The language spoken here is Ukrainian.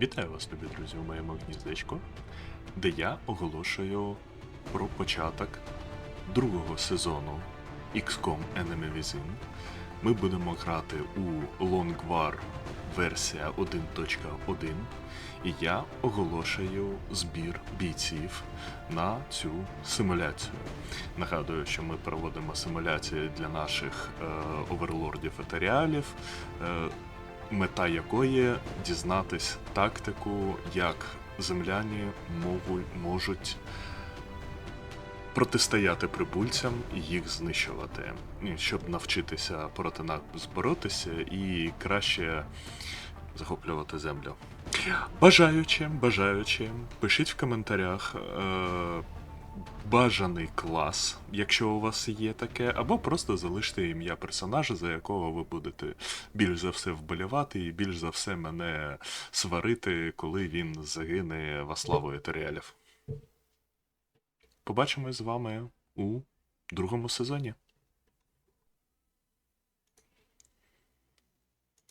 Вітаю вас, любі друзі, у моєму гніздечку, де я оголошую про початок другого сезону XCOM Enemy Within. Ми будемо грати у Long War версія 1.1, і я оголошую збір бійців на цю симуляцію. Нагадую, що ми проводимо симуляції для наших е, оверлордів етеріалів. Е, мета якої дізнатись тактику, як земляні можуть, протистояти прибульцям і їх знищувати, щоб навчитися проти нас боротися і краще захоплювати землю. Бажаючим, бажаючим, пишіть в коментарях. Е- Бажаний клас, якщо у вас є таке, або просто залиште ім'я персонажа, за якого ви будете більш за все вболівати і більш за все мене сварити, коли він загине во славу етеріалів. Побачимось з вами у другому сезоні.